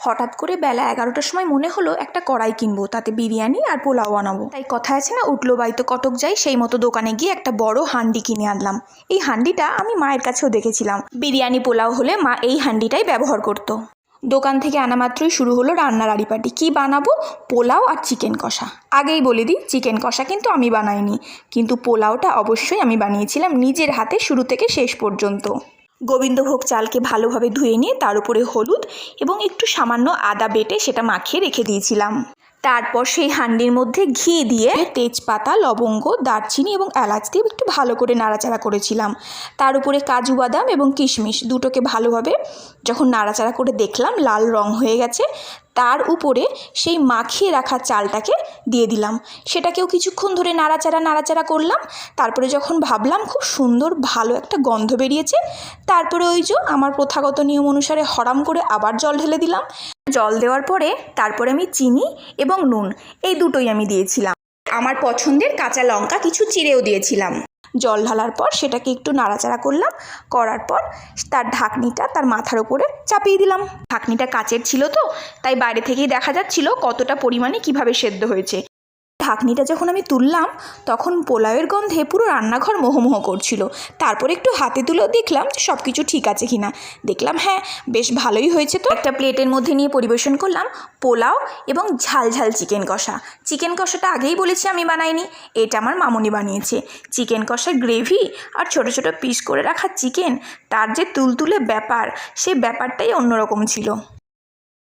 হঠাৎ করে বেলা এগারোটার সময় মনে হলো একটা কড়াই কিনবো, তাতে বিরিয়ানি আর পোলাও বানাবো তাই কথা আছে না, উঠল বাড়িতে কটক যাই, সেই মতো দোকানে গিয়ে একটা বড় হান্ডি কিনে আনলাম। এই হান্ডিটা আমি মায়ের কাছেও দেখেছিলাম। বিরিয়ানি পোলাও হলে মা এই হান্ডিটাই ব্যবহার করতো। দোকান থেকে আনা মাত্রই শুরু হলো রান্নার আড়িপাটি। কী বানাবো? পোলাও আর চিকেন কষা। আগেই বলে দিই, চিকেন কষা কিন্তু আমি বানাইনি। কিন্তু পোলাওটা অবশ্যই আমি বানিয়েছিলাম নিজের হাতে শুরু থেকে শেষ পর্যন্ত। গোবিন্দভোগ চালকে ভালোভাবে ধুয়ে নিয়ে তার উপরে হলুদ এবং একটু সামান্য আদা বেটে সেটা মাখিয়ে রেখে দিয়েছিলাম। তারপর সেই হান্ডির মধ্যে ঘি দিয়ে তেজপাতা, লবঙ্গ, দারচিনি এবং এলাচ দিয়ে একটু ভালো করে নাড়াচাড়া করেছিলাম। তার উপরে কাজু বাদাম এবং কিশমিশ দুটোকে ভালোভাবে যখন নাড়াচাড়া করে দেখলাম, লাল রং হয়ে গেছে তার উপরে সেই মাখিয়ে রাখা চালটাকে দিয়ে দিলাম। সেটাকেও কিছুক্ষণ ধরে নাড়াচাড়া নাড়াচাড়া করলাম। তারপরে যখন ভাবলাম খুব সুন্দর, ভালো একটা গন্ধ বেরিয়েছে, তারপরে ওই যে আমার প্রথাগত নিয়ম অনুসারে হরাম করে আবার জল ঢেলে দিলাম। জল দেওয়ার পরে তারপরে আমি চিনি এবং নুন, এই দুটোই আমি দিয়েছিলাম। আমার পছন্দের কাঁচা লঙ্কা কিছু চিড়েও দিয়েছিলাম। জল ঢালার পর সেটাকে একটু নাড়াচাড়া করলাম, করার পর তার ঢাকনিটা তার মাথার উপরে চাপিয়ে দিলাম। ঢাকনিটা কাচের ছিল তো, তাই বাইরে থেকেই দেখা যাচ্ছিল কতটা পরিমাণে কীভাবে সেদ্ধ হয়েছে। ঢাকনিটা যখন আমি তুললাম, তখন পোলাওয়ের গন্ধে পুরো রান্নাঘর মোহমোহ করছিল। তারপর একটু হাতে তুলেও দেখলাম যে সব কিছু ঠিক আছে কিনা দেখলাম হ্যাঁ বেশ ভালোই হয়েছে তো। একটা প্লেটের মধ্যে নিয়ে পরিবেশন করলাম পোলাও এবং ঝাল ঝাল চিকেন কষা। চিকেন কষাটা আগেই বলেছি আমি বানাইনি, এটা আমার মামনি বানিয়েছে। চিকেন কষার গ্রেভি আর ছোট ছোট পিস করে রাখা চিকেন, তার যে তুলতুলে ব্যাপার সেই ব্যাপারটাই অন্যরকম ছিল।